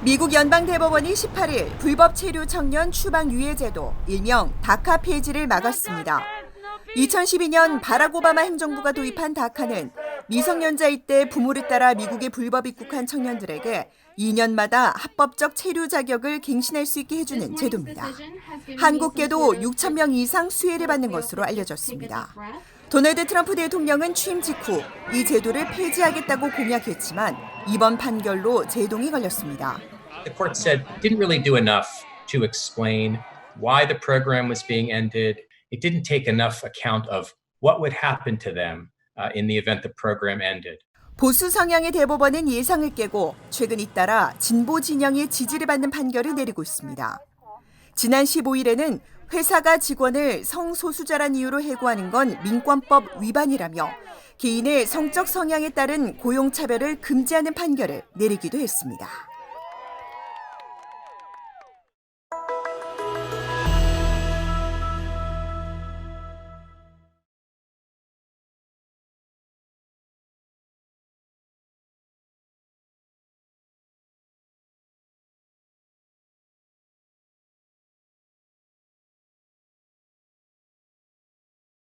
미국 연방대법원이 18일 불법 체류 청년 추방 유예 제도, 일명 다카 폐지를 막았습니다. 2012년 바락 오바마 행정부가 도입한 다카는 미성년자일 때 부모를 따라 미국에 불법 입국한 청년들에게 2년마다 합법적 체류 자격을 갱신할 수 있게 해주는 제도입니다. 한국계도 6천 명 이상 수혜를 받는 것으로 알려졌습니다. 도널드 트럼프 대통령은 취임 직후 이 제도를 폐지하겠다고 공약했지만 이번 판결로 제동이 걸렸습니다. The court said didn't really do enough to explain why the program was being ended. It didn't take enough account of what would happen to them uh, in the event the program ended. 보수 성향의 대법원은 예상을 깨고 최근 잇따라 진보 진영의 지지를 받는 판결을 내리고 있습니다. 지난 15일에는 회사가 직원을 성소수자란 이유로 해고하는 건 민권법 위반이라며 개인의 성적 성향에 따른 고용차별을 금지하는 판결을 내리기도 했습니다.